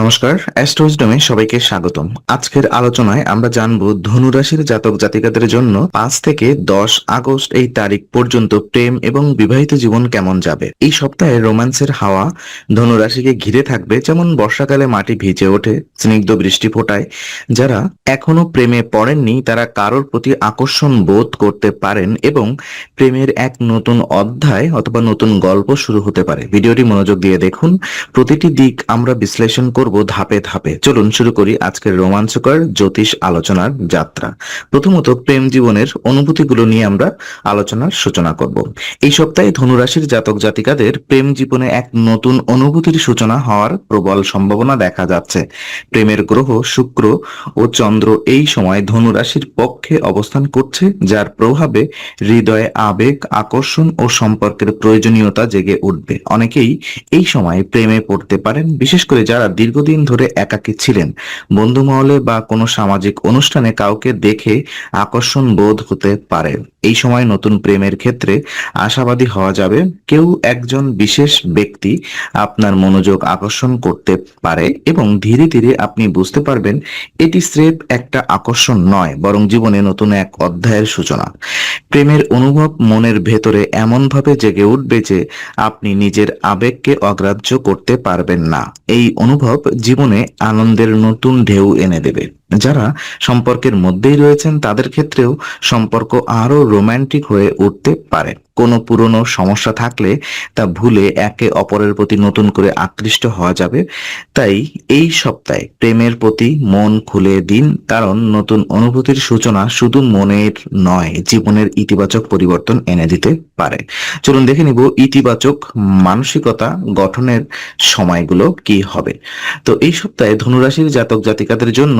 নমস্কার, অ্যাস্ট্রোইজডমে সবাইকে স্বাগতম। আজকের আলোচনায় আমরা জানব ধনুরাশির জাতক জাতিকাদের জন্য পাঁচ থেকে দশ আগস্ট এই তারিখ পর্যন্ত প্রেম এবং বিবাহিত জীবন কেমন যাবে। এই সপ্তাহে রোম্যান্সের হাওয়া ধনুরাশিকে ঘিরে থাকবে, যেমন বর্ষাকালে মাটি ভিজে ওঠে, স্নিগ্ধ বৃষ্টি ফোটায়। যারা এখনও প্রেমে পড়েননি, তারা কারোর প্রতি আকর্ষণ বোধ করতে পারেন এবং প্রেমের এক নতুন অধ্যায় অথবা নতুন গল্প শুরু হতে পারে। ভিডিওটি মনোযোগ দিয়ে দেখুন। প্রতিটি দিক আমরা বিশ্লেষণ ধাপে ধাপে। চলুন শুরু করি আজকের রোমাঞ্চকর জ্যোতিষ আলোচনার যাত্রা। প্রথমত প্রেম জীবনের অনুভূতিগুলো নিয়ে আমরা আলোচনার সূচনা করব। এই সপ্তাহে ধনুরাশির জাতক জাতিকাদের প্রেম জীবনে এক নতুন অনুভূতির সূচনা হওয়ার প্রবল সম্ভাবনা দেখা যাচ্ছে। প্রেমের গ্রহ শুক্র ও চন্দ্র এই সময় ধনুরাশির পক্ষে অবস্থান করছে, যার প্রভাবে হৃদয়ে আবেগ, আকর্ষণ ও সম্পর্কের প্রয়োজনীয়তা জেগে উঠবে। অনেকেই এই সময় প্রেমে পড়তে পারেন, বিশেষ করে যারা দীর্ঘদিন ধরে একাকী ছিলেন। বন্ধু মহলে বা কোনো সামাজিক অনুষ্ঠানে কাউকে দেখে আকর্ষণ বোধ হতে পারে। এই সময় নতুন প্রেমের ক্ষেত্রে আশাবাদী হওয়া যাবে, কেউ একজন বিশেষ ব্যক্তি আপনার মনোযোগ আকর্ষণ করতে পারে এবং ধীরে ধীরে আপনি বুঝতে পারবেন এটি স্রেফ একটা আকর্ষণ নয়, বরং জীবনে নতুন এক অধ্যায়ের সূচনা। প্রেমের অনুভব মনের ভেতরে এমনভাবে জেগে উঠবে যে আপনি নিজের আবেগকে অগ্রাহ্য করতে পারবেন না। এই অনুভব জীবনে আনন্দের নতুন ঢেউ এনে দেবে। যারা সম্পর্কের মধ্যেই রয়েছেন, তাদের ক্ষেত্রেও সম্পর্ক আরও রোমান্টিক হয়ে উঠতে পারে। কোনো পুরনো সমস্যা থাকলে তা ভুলে একে অপরের প্রতি নতুন করে আকৃষ্ট হওয়া যাবে। তাই এই সপ্তাহে প্রেমের প্রতি মন খুলে দিন, কারণ নতুন অনুভূতির সূচনা শুধু মনের নয়, জীবনের ইতিবাচক পরিবর্তন এনে দিতে পারে। চলুন দেখে নিব ইতিবাচক মানসিকতা গঠনের সময়গুলো কি হবে। তো এই সপ্তাহে ধনুরাশির জাতক জাতিকাদের জন্য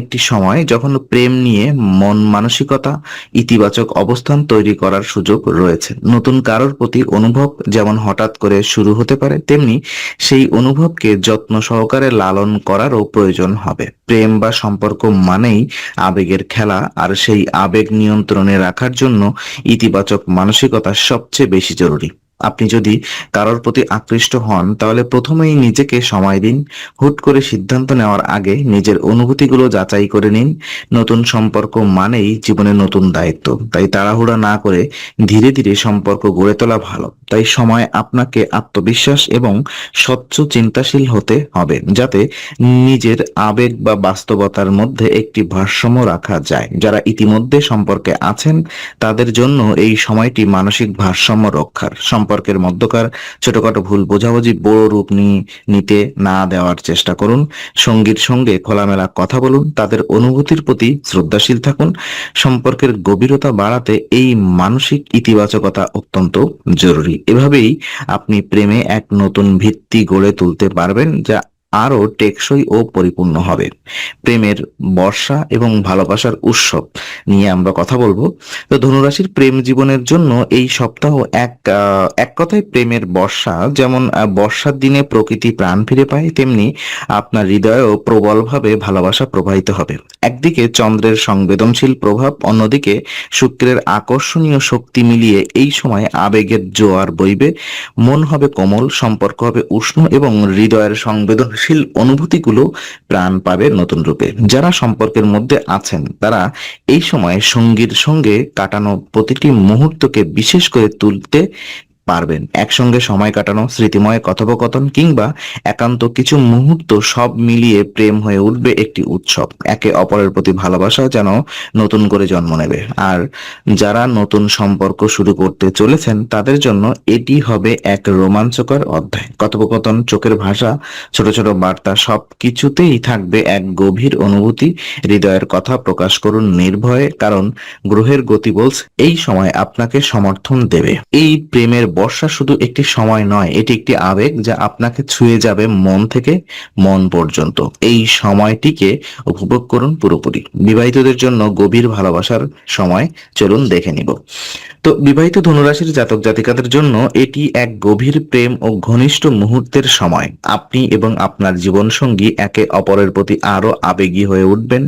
একটি সময় যখন প্রেম নিয়ে মন মানসিকতা, ইতিবাচক অবস্থান তৈরি করার সুযোগ রয়েছে। নতুন কারোর প্রতি অনুভব যেমন হঠাৎ করে শুরু হতে পারে, তেমনি সেই অনুভবকে যত্ন সহকারে লালন করারও প্রয়োজন হবে। প্রেম বা সম্পর্ক মানেই আবেগের খেলা, আর সেই আবেগ নিয়ন্ত্রণে রাখার জন্য ইতিবাচক মানসিকতা সবচেয়ে বেশি জরুরি। আপনি যদি কারোর প্রতি আকৃষ্ট হন, তাহলে প্রথমেই নিজেকে সময় দিন। হুট করে সিদ্ধান্ত নেওয়ার আগে নিজের অনুভূতিগুলো যাচাই করে নিন। নতুন সম্পর্ক মানেই জীবনে নতুন দায়িত্ব। তাই তাড়াহুড়া না করে ধীরে ধীরে সম্পর্ক গড়ে তোলা ভালো। তাই সময় আপনাকে আত্মবিশ্বাস এবং স্বচ্ছ চিন্তাশীল হতে হবে, যাতে নিজের আবেগ বা বাস্তবতার মধ্যে একটি ভারসাম্য রাখা যায়। যারা ইতিমধ্যে সম্পর্কে আছেন, তাদের জন্য এই সময়টি মানসিক ভারসাম্য রক্ষার। সম্পর্কের মধ্যকার ছোটখাটো ভুল বোঝাবুঝি বড় রূপ নিতে না দেওয়ার চেষ্টা করুন। সঙ্গীর সঙ্গে খোলামেলা কথা বলুন, তাদের অনুভূতির প্রতি শ্রদ্ধাশীল থাকুন। সম্পর্কের গভীরতা বাড়াতে এই মানসিক ইতিবাচকতা অত্যন্ত জরুরি। এভাবেই আপনি প্রেমে এক নতুন ভিত্তি গড়ে তুলতে পারবেন, যা আরও টেকসই ও পরিপূর্ণ হবে। প্রেমের বর্ষা এবং ভালোবাসার উৎসব নিয়ে আমরা কথা বলব। তো ধনুরাশির প্রেম জীবনের জন্য এই সপ্তাহ এক এক কথায় প্রেমের বর্ষা, যেমন বর্ষার দিনে প্রকৃতি প্রাণ ফিরে পায়, তেমনি আপনার হৃদয়েও প্রবলভাবে ভালোবাসা প্রবাহিত হবে। একদিকে চন্দ্রের সংবেদনশীল প্রভাব, অন্যদিকে শুক্রের আকর্ষণীয় শক্তি মিলিয়ে এই সময় আবেগের জোয়ার বইবে। মন হবে কোমল, সম্পর্ক হবে উষ্ণ এবং হৃদয়ের সংবেদনশীল অনুভূতিগুলো প্রাণ পাবে নতুন রূপে। যারা সম্পর্কের মধ্যে আছেন, তারা এই সময় সঙ্গীর সঙ্গে কাটানো প্রতিটি মুহূর্তকে বিশেষ করে তুলতে পারবেন। একসঙ্গে সময় কাটানো, স্মৃতিময় কথোপকথন কিংবা একান্ত কিছু মুহূর্ত সব মিলিয়ে প্রেম হয়ে উঠবে একটি উৎসব। একে অপরের প্রতি ভালোবাসা যেন নতুন করে জন্ম নেবে। আর যারা নতুন সম্পর্ক শুরু করতে চলেছেন, তাদের জন্য এটি হবে এক রোমাঞ্চকর অধ্যায়। কথোপকথন, চোখের ভাষা, ছোট ছোট বার্তা সব কিছুতেই থাকবে এক গভীর অনুভূতি। হৃদয়ের কথা প্রকাশ করুন নির্ভয়ে, কারণ গ্রহের গতি বলছে, এই সময় আপনাকে সমর্থন দেবে। এই প্রেমের বর্ষা শুধু একটি সময় নয়, এটি একটি আবেগ যা আপনাকে ছুঁয়ে যাবে মন থেকে মন পর্যন্ত। এই সময়টিকে উপভোগ করুন পুরোপুরি। বিবাহিতদের জন্য গভীর ভালোবাসার সময়, চলুন দেখে নিব। তো বিবাহিত ধনুরাশির জাতক জাতিকাদের জন্য এটি এক গভীর প্রেম ও ঘনিষ্ঠ মুহূর্তের সময়। আপনি এবং আপনার জীবনসঙ্গী একে অপরের প্রতি আরও আবেগী হয়ে উঠবেন।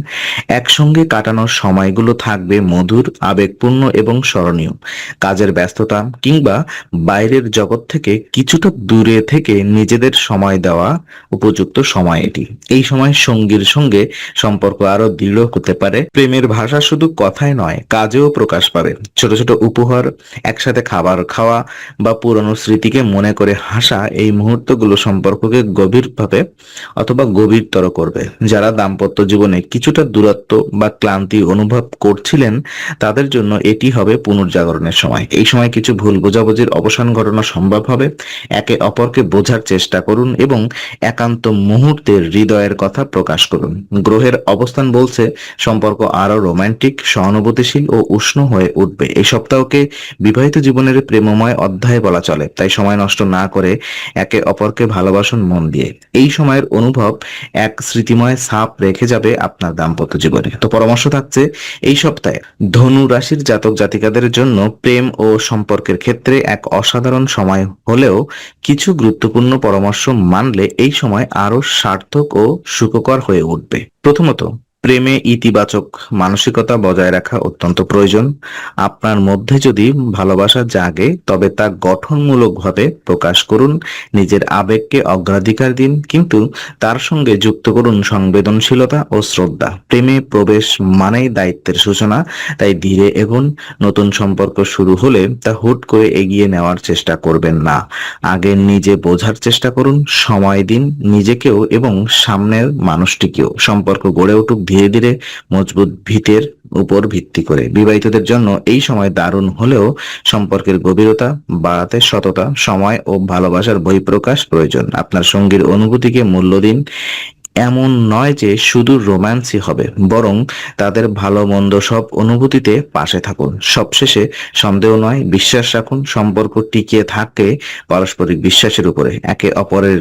একসঙ্গে কাটানোর সময়গুলো থাকবে মধুর, আবেগপূর্ণ এবং স্মরণীয়। কাজের ব্যস্ততা কিংবা বাইরের জগৎ থেকে কিছুটা দূরে থেকে নিজেদের সময় দেওয়া উপযুক্ত সময় এটি। এই সময় সঙ্গীর সঙ্গে সম্পর্ক আরও দৃঢ় হতে পারে। প্রেমের ভাষা শুধু কথায় নয়, কাজেও প্রকাশ পাবে। ছোট ছোট উপহার একসাথে খাবার খাওয়া বা পুরনো স্মৃতিকে মনে করে হাসা, এই মুহূর্তগুলো সম্পর্ককে গভীরভাবে অথবা গভীরতর করবে। যারা দাম্পত্য জীবনে কিছুটা দূরত্ব বা ক্লান্তি অনুভব করছিলেন, তাদের জন্য এটি হবে পুনর্জাগরণের সময়। এই সময় কিছু ভুল বোঝাবুঝির অবসান ঘটনা সম্ভব হবে। একে অপরকে বোঝার চেষ্টা করুন এবং একান্ত মুহূর্তের হৃদয়ের কথা প্রকাশ করুন। গ্রহের অবস্থান বলছে, সম্পর্ক আরও রোমান্টিক, সহানুভূতিশীল ও উষ্ণ হয়ে উঠবে। এই সপ্তাহকে বিবাহিত জীবনের প্রেমময় অধ্যায় বলা চলে। তাই সময় নষ্ট না করে একে অপরকে ভালোবাসুন মন দিয়ে। এই সময়ের অনুভব এক স্মৃতিময় ছাপ রেখে যাবে আপনার দাম্পত্য জীবনে। তো পরামর্শ থাকছে এই সপ্তাহে, ধনু রাশির জাতক জাতিকাদের জন্য প্রেম ও সম্পর্কের ক্ষেত্রে এক অসাধারণ সময় হলেও কিছু গুরুত্বপূর্ণ পরামর্শ মানলে এই সময় আরও সার্থক ও সুখকর হয়ে উঠবে। প্রথমত প্রেমে ইতিবাচক মানসিকতা বজায় রাখা অত্যন্ত প্রয়োজন। আপনার মধ্যে যদি ভালোবাসা জাগে, তবে তা গঠনমূলকভাবে প্রকাশ করুন। নিজের আবেগকে অগ্রাধিকার দিন, কিন্তু তার সঙ্গে যুক্ত করুন সংবেদনশীলতা ও শ্রদ্ধা। প্রেমে প্রবেশ মানেই দায়িত্বের সূচনা, তাই ধীরে এগুন। নতুন সম্পর্ক শুরু হলে তা হুট করে এগিয়ে নেওয়ার চেষ্টা করবেন না। আগে নিজে বোঝার চেষ্টা করুন, সময় দিন নিজেকেও এবং সামনের মানুষটিকেও। সম্পর্ক গড়ে উঠুক ধীরে ধীরে মজবুত ভিতের উপর ভিত্তি করে। বিবাহিতদের জন্য এই সময় দারুণ হলেও সম্পর্কের গভীরতা বাড়াতে সততা, সময় ও ভালোবাসার বহিঃপ্রকাশ প্রয়োজন। আপনার সঙ্গীর অনুভূতিকে মূল্য দিন। এমন নয় যে শুধু রোম্যান্সই হবে, বরং তাদের ভালো মন্দ সব অনুভূতিতে পাশে থাকুন। সবশেষে সন্দেহ নয়, বিশ্বাস রাখুন। সম্পর্ক টিকিয়ে থাকে পারস্পরিক বিশ্বাসের উপরে একে অপরের